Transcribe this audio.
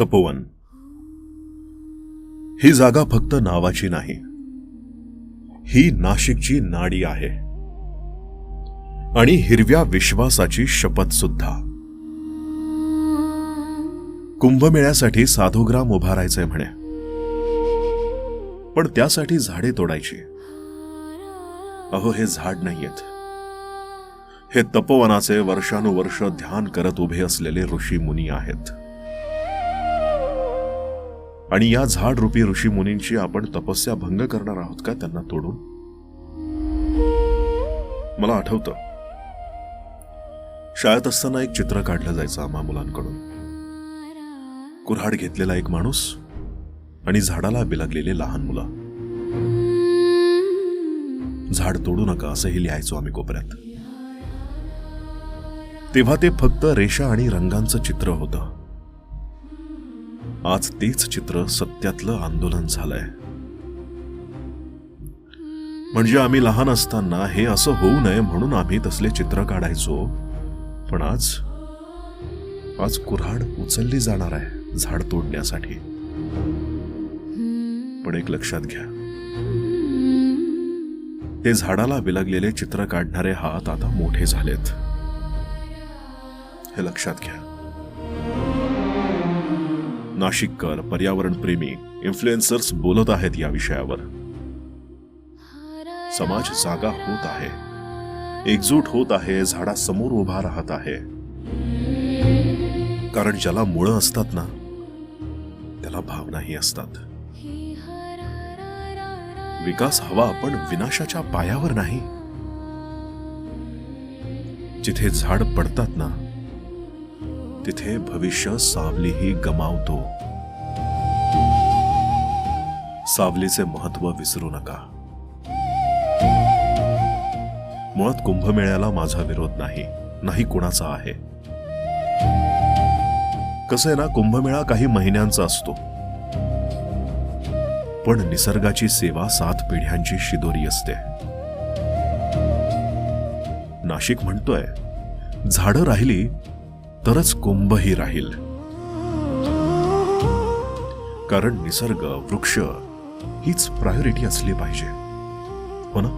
तपोवन. ही जागा फक्त नावाची नाही. ही नाशिकची नाडी आहे. आणि हिरव्या विश्वासाची शपथ सुद्धा. कुंभमेळ्यासाठी साधूग्राम उभारायचंय म्हणे. पण त्यासाठी झाडे तोडायची. अहो हे झाड नाहीयेत. हे तपोवनाचे वर्षानुवर्ष ध्यान करत उभे असलेले ऋषी मुनी आहेत. आणि या झाड रूपी ऋषी मुनींची आपण तपस्या भंग करणार आहोत का त्यांना तोडून? मला आठवतं. शाळेत असताना एक चित्र काढलं जायचं आम्हा मुलांकडून. कुऱ्हाड घेतलेला एक माणूस आणि झाडाला बिलगलेले लहान मुलं. झाड तोडू नका असंही लिहायचो आम्ही कोपऱ्यात. तेव्हा ते फक्त रेषा आणि रंगांचं चित्र होतं. आज तेच चित्र सत्यातलं आंदोलन झालंय. म्हणजे आम्ही लहान असताना हे असं होऊ नये म्हणून आम्ही तसले चित्र काढायचो. पण आज आज कुऱ्हाड उचलली जाणार आहे झाड तोडण्यासाठी. पण एक लक्षात घ्या. ते झाडाला विलगलेले चित्र काढणारे हात आता मोठे झालेत. हे लक्षात घ्या. नाशिककर पर्यावरण प्रेमी इन्फ्लुएन्सर्स बोलत आहेत या विषयावर. समाज जागा होत आहे. एकजूट होत आहे झाडासमोर उभा राहत आहे. कारण ज्याला मुळं असतात ना त्याला भावनाही असतात. विकास हवा पण विनाशाच्या पायावर नाही. जिथे झाड पडतात ना तिथे भविष्य सावलीही गमावतो. सावलीचे महत्त्व विसरू नका. मुळात कुंभमेळ्याला माझा विरोध नाही नाही कुणाचा आहे. कसं आहे ना कुंभमेळा काही महिन्यांचा असतो. पण निसर्गाची सेवा सात पिढ्यांची शिदोरी असते. नाशिक म्हणतोय झाडं राहिली तरच कुंभही राहील. कारण निसर्ग वृक्ष हीच प्रायोरिटी असली पाहिजे. हो ना?